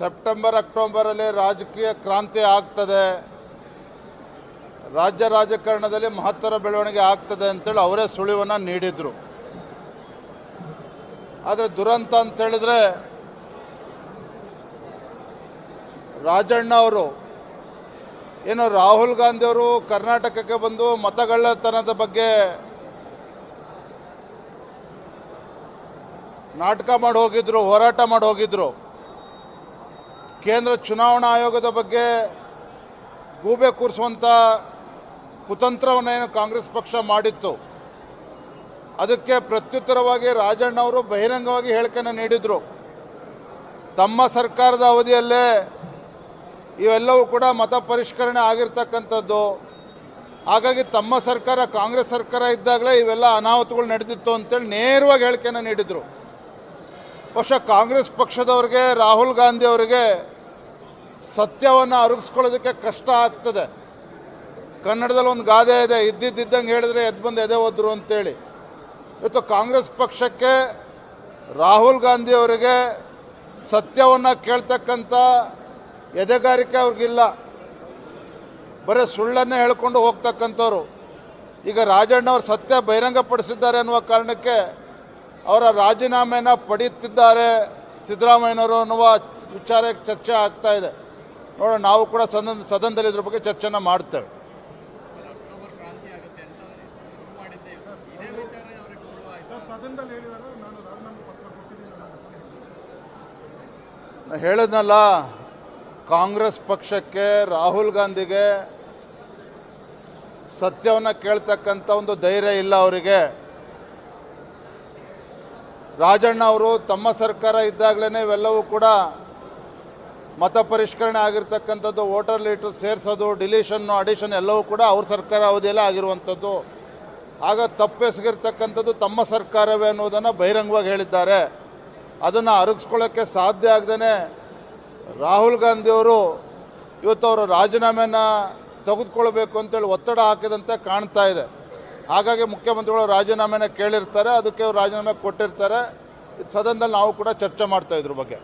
September, ಅಕ್ಟೋಬರಲ್ಲಿ ರಾಜಕೀಯ ಕ್ರಾಂತಿ ಆಗ್ತದೆ. ರಾಜ್ಯ ರಾಜಕಾರಣದಲ್ಲಿ ಮಹತ್ತರ ಬೆಳವಣಿಗೆ ಆಗ್ತದೆ ಅಂತೇಳಿ ಅವರೇ ಸುಳಿವನ್ನು ನೀಡಿದರು. ಆದರೆ ದುರಂತ ಅಂತ ಹೇಳಿದ್ರೆ ರಾಜಣ್ಣ ಅವರು, ಏನು ರಾಹುಲ್ ಗಾಂಧಿಯವರು ಕರ್ನಾಟಕಕ್ಕೆ ಬಂದು ಮತಗಳ್ಳತನದ ಬಗ್ಗೆ ನಾಟಕ ಮಾಡಿ ಹೋಗಿದ್ರು, ಹೋರಾಟ ಮಾಡಿ ಹೋಗಿದ್ರು. ಕೇಂದ್ರ ಚುನಾವಣಾ ಆಯೋಗದ ಬಗ್ಗೆ ಗೂಬೆ ಕೂರಿಸುವಂಥ ಕುತಂತ್ರವನ್ನು ಏನು ಕಾಂಗ್ರೆಸ್ ಪಕ್ಷ ಮಾಡಿತ್ತು. ಅದಕ್ಕೆ ಪ್ರತ್ಯುತ್ತರವಾಗಿ ರಾಜಣ್ಣ ಅವರು ಬಹಿರಂಗವಾಗಿ ಹೇಳಿಕೆಯನ್ನು ನೀಡಿದರು. ತಮ್ಮ ಸರ್ಕಾರದ ಅವಧಿಯಲ್ಲೇ ಇವೆಲ್ಲವೂ ಕೂಡ ಮತ ಪರಿಷ್ಕರಣೆ ಆಗಿರ್ತಕ್ಕಂಥದ್ದು. ಹಾಗಾಗಿ ತಮ್ಮ ಸರ್ಕಾರ, ಕಾಂಗ್ರೆಸ್ ಸರ್ಕಾರ ಇದ್ದಾಗಲೇ ಇವೆಲ್ಲ ಅನಾಹುತಗಳು ನಡೆದಿತ್ತು ಅಂತೇಳಿ ನೇರವಾಗಿ ಹೇಳಿಕೆಯನ್ನು ನೀಡಿದರು. ಬಹುಶಃ ಕಾಂಗ್ರೆಸ್ ಪಕ್ಷದವ್ರಿಗೆ, ರಾಹುಲ್ ಗಾಂಧಿ ಅವರಿಗೆ ಸತ್ಯವನ್ನು ಅರಗಿಸ್ಕೊಳ್ಳೋದಕ್ಕೆ ಕಷ್ಟ ಆಗ್ತದೆ. ಕನ್ನಡದಲ್ಲಿ ಒಂದು ಗಾದೆ ಇದೆ, ಇದ್ದಿದ್ದಂಗೆ ಹೇಳಿದ್ರೆ ಎದ್ದು ಬಂದು ಎದೆ ಹೋದ್ರು ಅಂತೇಳಿ. ಇವತ್ತು ಕಾಂಗ್ರೆಸ್ ಪಕ್ಷಕ್ಕೆ ರಾಹುಲ್ ಗಾಂಧಿ ಅವರಿಗೆ ಸತ್ಯವನ್ನು ಕೇಳ್ತಕ್ಕಂಥ ಎದೆಗಾರಿಕೆ ಅವ್ರಿಗಿಲ್ಲ. ಬರೀ ಸುಳ್ಳನ್ನೇ ಹೇಳ್ಕೊಂಡು ಹೋಗ್ತಕ್ಕಂಥವ್ರು. ಈಗ ರಾಜಣ್ಣ ಅವರು ಸತ್ಯ ಬಹಿರಂಗಪಡಿಸಿದ್ದಾರೆ ಅನ್ನುವ ಕಾರಣಕ್ಕೆ ಅವರ ರಾಜೀನಾಮೆನ ಪಡೆಯುತ್ತಿದ್ದಾರೆ ಸಿದ್ದರಾಮಯ್ಯನವರು ಅನ್ನುವ ವಿಚಾರಕ್ಕೆ ಚರ್ಚೆ ಆಗ್ತಾ ಇದೆ. ನೋಡೋಣ ನಾವು ಕೂಡ ಸದನ ಸದನದಲ್ಲಿ ಇದ್ರ ಬಗ್ಗೆ ಚರ್ಚೆನ ಮಾಡ್ತೇವೆ. ಅಕ್ಟೋಬರ್ ಕ್ರಾಂತಿ ಆಗುತ್ತೆ ಅಂತ ಶುರು ಮಾಡಿದ್ದೆ. ಇದೇ ವಿಚಾರ ಅವ್ರಿಗೆ ಕೊಡುವ ಸರ್ ಸದನದಲ್ಲಿ ಹೇಳಿದಾರೆ ನಾನು ರಾಜೀನಾಮೆ ಪತ್ರ ಕೊಟ್ಟಿದ್ದೀನಿ ನಾನು ನಾ ಹೇಳಿದ್ನಲ್ಲ ಕಾಂಗ್ರೆಸ್ ಪಕ್ಷಕ್ಕೆ ರಾಹುಲ್ ಗಾಂಧಿಗೆ ಸತ್ಯವನ್ನು ಕೇಳ್ತಕ್ಕಂಥ ಒಂದು ಧೈರ್ಯ ಇಲ್ಲ ಅವರಿಗೆ. ರಾಜಣ್ಣ ಅವರು ತಮ್ಮ ಸರ್ಕಾರ ಇದ್ದಾಗಲೇ ಇವೆಲ್ಲವೂ ಕೂಡ ಮತ ಪರಿಷ್ಕರಣೆ ಆಗಿರ್ತಕ್ಕಂಥದ್ದು, ವೋಟರ್ ಲೀಟ್ರ್ ಸೇರಿಸೋದು ಡಿಲೀಷನ್ನು ಅಡಿಷನ್ ಎಲ್ಲವೂ ಕೂಡ ಅವ್ರ ಸರ್ಕಾರ ಅವಧಿಯಲ್ಲೇ ಆಗಿರುವಂಥದ್ದು. ಆಗ ತಪ್ಪೆಸಗಿರ್ತಕ್ಕಂಥದ್ದು ತಮ್ಮ ಸರ್ಕಾರವೇ ಅನ್ನೋದನ್ನು ಬಹಿರಂಗವಾಗಿ ಹೇಳಿದ್ದಾರೆ. ಅದನ್ನು ಅರಗಿಸ್ಕೊಳ್ಳೋಕ್ಕೆ ಸಾಧ್ಯ ಆಗದೇ ರಾಹುಲ್ ಗಾಂಧಿಯವರು ಇವತ್ತು ಅವರು ರಾಜೀನಾಮೆನ ತೆಗೆದುಕೊಳ್ಬೇಕು ಅಂತೇಳಿ ಒತ್ತಡ ಹಾಕಿದಂತೆ ಕಾಣ್ತಾ ಇದೆ. ಹಾಗಾಗಿ ಮುಖ್ಯಮಂತ್ರಿಗಳು ರಾಜೀನಾಮೆನ ಕೇಳಿರ್ತಾರೆ ಅದಕ್ಕೆ ರಾಜೀನಾಮೆ ಕೊಟ್ಟಿರ್ತಾರೆ. ಸದನದಲ್ಲಿ ನಾವು ಕೂಡ ಚರ್ಚೆ ಮಾಡ್ತಾ ಇದ್ರ ಬಗ್ಗೆ.